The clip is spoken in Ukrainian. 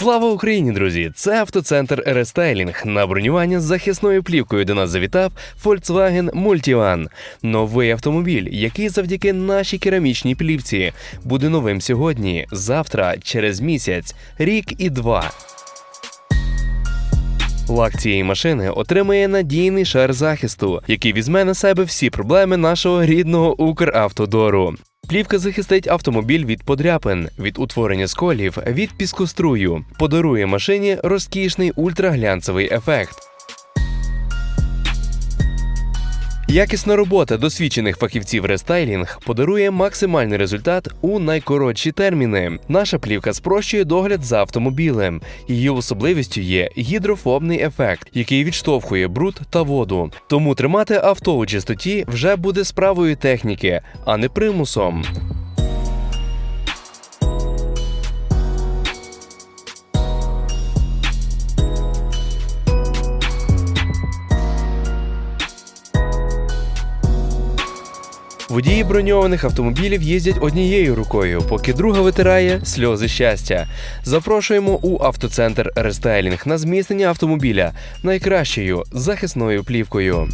Слава Україні, друзі! Це автоцентр Рестайлінг. На бронювання з захисною плівкою до нас завітав Volkswagen Multivan. Новий автомобіль, який завдяки нашій керамічній плівці буде новим сьогодні, завтра, через місяць, рік і два. Лак цієї машини отримає надійний шар захисту, який візьме на себе всі проблеми нашого рідного Укравтодору. Плівка захистить автомобіль від подряпин, від утворення сколів, від піскострую, подарує машині розкішний ультраглянцевий ефект. Якісна робота досвідчених фахівців рестайлінг подарує максимальний результат у найкоротші терміни. Наша плівка спрощує догляд за автомобілем. Її особливістю є гідрофобний ефект, який відштовхує бруд та воду. Тому тримати авто у чистоті вже буде справою техніки, а не примусом. Водії броньованих автомобілів їздять однією рукою, поки друга витирає сльози щастя. Запрошуємо у автоцентр Рестайлінг на зміцнення автомобіля найкращою захисною плівкою.